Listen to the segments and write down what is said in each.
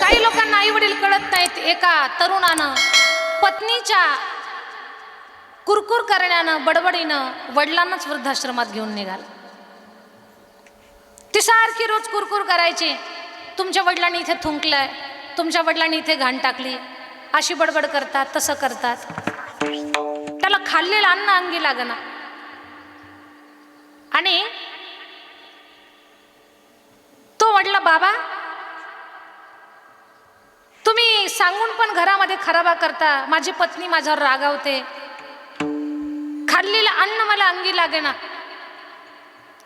काही लोकांना आई वडील कळत नाहीत. एका तरुणानं पत्नीच्या कुरकुर करण्यानं बडबडीनं वडिलांनाच वृद्धाश्रमात घेऊन निघाला. ती सारखी रोज कुरकुर करायची. तुमच्या वडिलांनी इथे थुंकलंय. तुमच्या वडिलांनी इथे घाण टाकली. अशी बडबड करतात तसं करतात. त्याला खाल्लेलं अन्न अंगी लागना आणि तो म्हटला बाबा सांगून पण घरामध्ये खराबा करता. माझी पत्नी माझ्यावर रागावते. खाल्लेलं अन्न मला अंगी लागेना.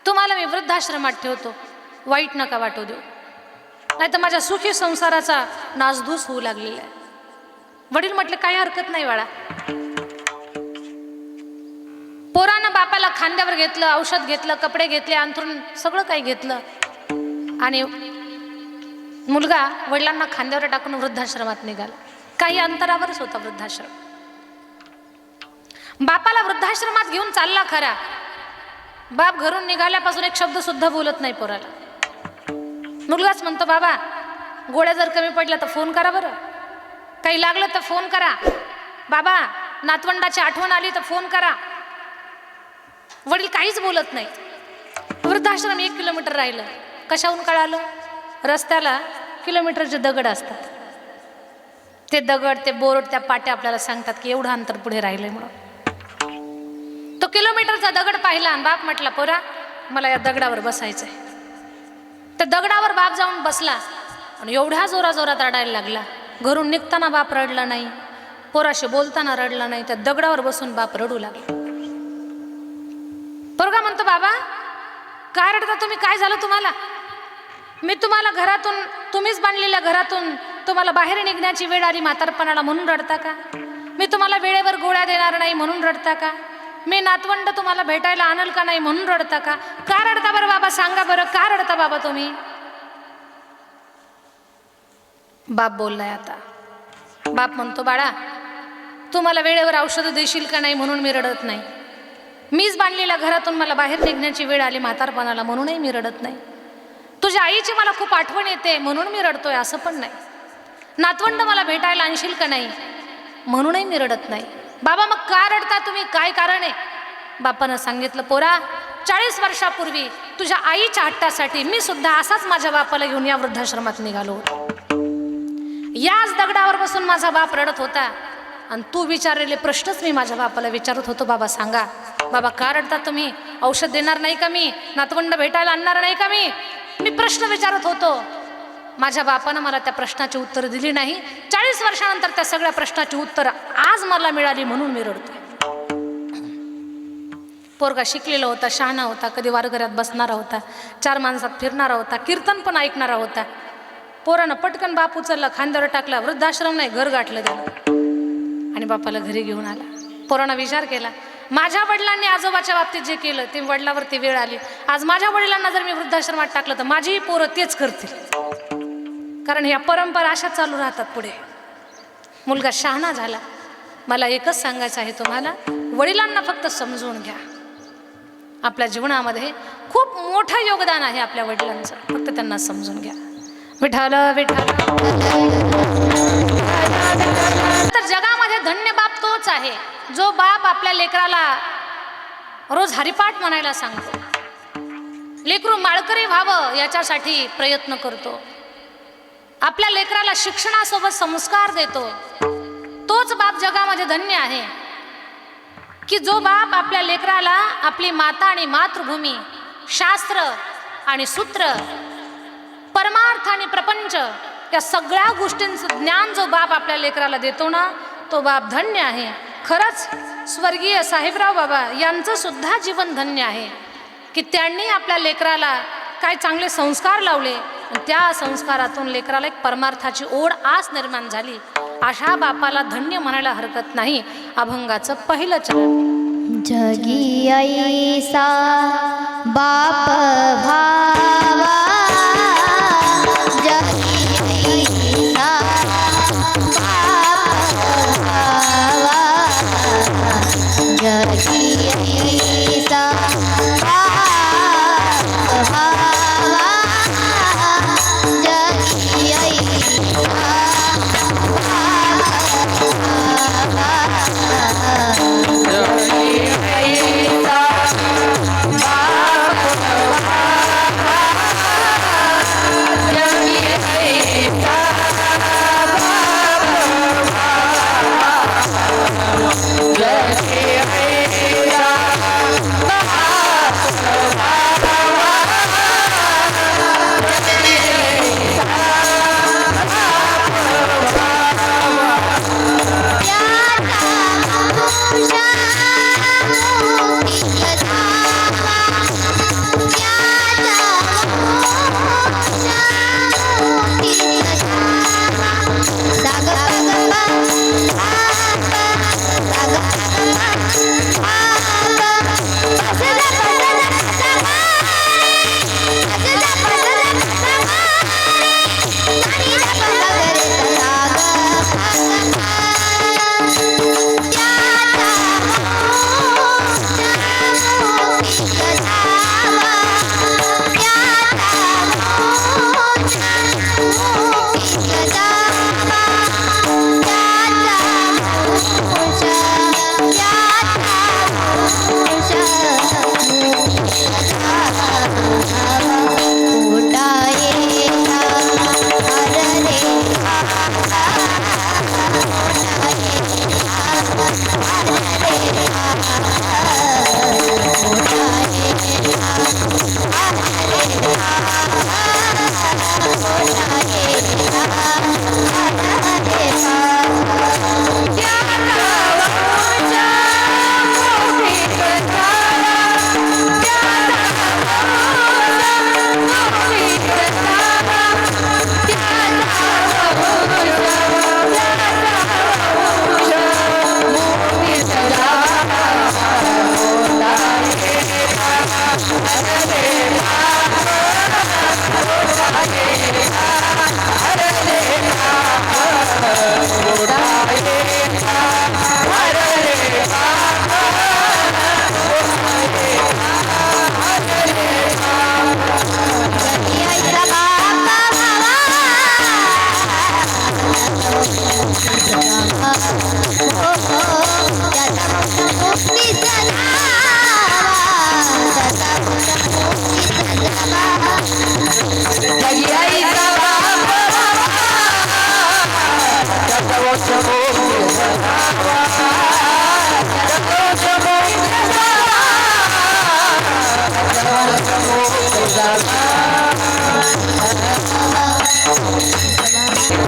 तुम्हाला मी वृद्धाश्रमात ठेवतो. वाईट नका वाटू देऊ. नाही तर माझ्या सुखी संसाराचा नासधूस होऊ लागलेला आहे. वडील म्हटले काही हरकत नाही बाळा. पोरानं बापाला खांद्यावर घेतलं औषध घेतलं कपडे घेतले अंथरून सगळं काही घेतलं. आणि मुलगा वडिलांना खांद्यावर टाकून वृद्धाश्रमात निघाला. काही अंतरावरच होता वृद्धाश्रम. बापाला वृद्धाश्रमात घेऊन चालला खरा. बाप घरून निघाल्यापासून एक शब्द सुद्धा बोलत नाही पोराला. मुलगाच म्हणतो बाबा गोळ्या जर कमी पडल्या तर फोन करा बरं. काही लागलं तर फोन करा. बाबा नातवंडाची आठवण आली तर फोन करा. वडील काहीच बोलत नाही. वृद्धाश्रम एक किलोमीटर राहिलं. कशाहून कळालं? रस्त्याला किलोमीटरचे दगड असतात. ते दगड ते बोर्ड त्या पाट्या आपल्याला सांगतात की एवढं अंतर पुढे राहिलंय म्हणून. तो किलोमीटरचा दगड पाहिला आणि बाप म्हटला पोरा मला या दगडावर बसायचंय. त्या दगडावर बाप जाऊन बसला आणि एवढ्या जोरा जोरात रडायला लागला. घरून निघताना बाप रडला नाही. पोराशी बोलताना रडला नाही. त्या दगडावर बसून बाप रडू लागला. पोरगा म्हणतो बाबा काय रडता तुम्ही? काय झालं तुम्हाला? मी तुम्हाला घरातून तुम्हीच बांधलेल्या घरातून तुम्हाला बाहेर निघण्याची वेळ आली म्हातारपणाला म्हणून रडता का? मी तुम्हाला वेळेवर गोळ्या देणार नाही म्हणून रडता का? मी नातवंड तुम्हाला भेटायला आणल का नाही म्हणून रडता का? का रडता बरं बाबा? सांगा बरं का रडता बाबा तुम्ही? बाप बोललाय आता. बाप म्हणतो बाळा तुम्हाला वेळेवर औषधं देशील का नाही म्हणून मी रडत नाही. मीच बांधलेल्या घरातून मला बाहेर निघण्याची वेळ आली म्हातारपणाला म्हणूनही मी रडत नाही. तुझ्या आईची मला खूप आठवण येते म्हणून मी रडतोय असं पण नाही. नातवंड मला भेटायला आणशील का नाही? म्हणूनही मी रडत नाही. बाबा मग का रडता तुम्ही? काय कारण आहे? बापानं सांगितलं पोरा चाळीस वर्षापूर्वी तुझ्या आईच्या हट्टासाठी मी सुद्धा असाच माझ्या बापाला घेऊन या वृद्धाश्रमात निघालो होतो. याच दगडावर बसून माझा बाप रडत होता. आणि तू विचारलेले प्रश्नच मी माझ्या बापाला विचारत होतो बाबा सांगा. बाबा का रडता तुम्ही? औषध देणार नाही का मी? नातवंड भेटायला आणणार नाही का मी? मी प्रश्न विचारत होतो. माझ्या बापानं मला त्या प्रश्नाची उत्तर दिली नाही. चाळीस वर्षानंतर त्या सगळ्या प्रश्नाची उत्तर आज मला मिळाली म्हणून मी रडतोय. पोरगा शिकलेला होता शहाणा होता कधी वारघरात बसणारा होता चार माणसात फिरणारा होता कीर्तन पण ऐकणारा होता. पोरानं पटकन बाप उचलला खांद्यावर टाकला वृद्धाश्रम नाही घर गाठलं त्यानं आणि बापाला घरी घेऊन आला. पोरानं विचार केला माझ्या वडिलांनी आजोबाच्या बाबतीत जे केलं ते वडिलावरती वेळ आली. आज माझ्या वडिलांना जर मी वृद्धाश्रमात टाकलं तर माझीही पोरं तेच करतील. कारण ह्या परंपरा अशा चालू राहतात पुढे. मुलगा शहाणा झाला. मला एकच सांगायचं आहे तुम्हाला वडिलांना फक्त समजून घ्या. आपल्या जीवनामध्ये खूप मोठं योगदान आहे आपल्या वडिलांचं. फक्त त्यांना समजून घ्या. विठाल विठाल. तर जगामध्ये धन्य बाप तोच आहे. जो बाप आपल्या लेकराला रोज हरिपाठ म्हणायला सांगतो. लेकरू माळकरी व्हावं याच्यासाठी प्रयत्न करतो. आपल्या लेकराला शिक्षणासोबत संस्कार देतो. तोच बाप जगामध्ये धन्य आहे. की जो बाप आपल्या लेकराला आपली माता आणि मातृभूमी शास्त्र आणि सूत्र परमार्थ आणि प्रपंच या सगळ्या गोष्टींचं ज्ञान जो बाप आपल्या लेकराला देतो ना तो बाप धन्य आहे. खरंच स्वर्गीय साहेबराव बाबा यांचं सुद्धा जीवन धन्य आहे की त्यांनी आपल्या लेकराला काय चांगले संस्कार लावले. त्या संस्कारातून लेकराला एक परमार्थाची ओढ आस निर्माण झाली. अशा बापाला धन्य म्हणायला हरकत नाही. अभंगाचं पहिलं चरण. जगी ऐसा बाप भावा Saga, saga, saga, saga, saga, saga, saga, I want to hold you.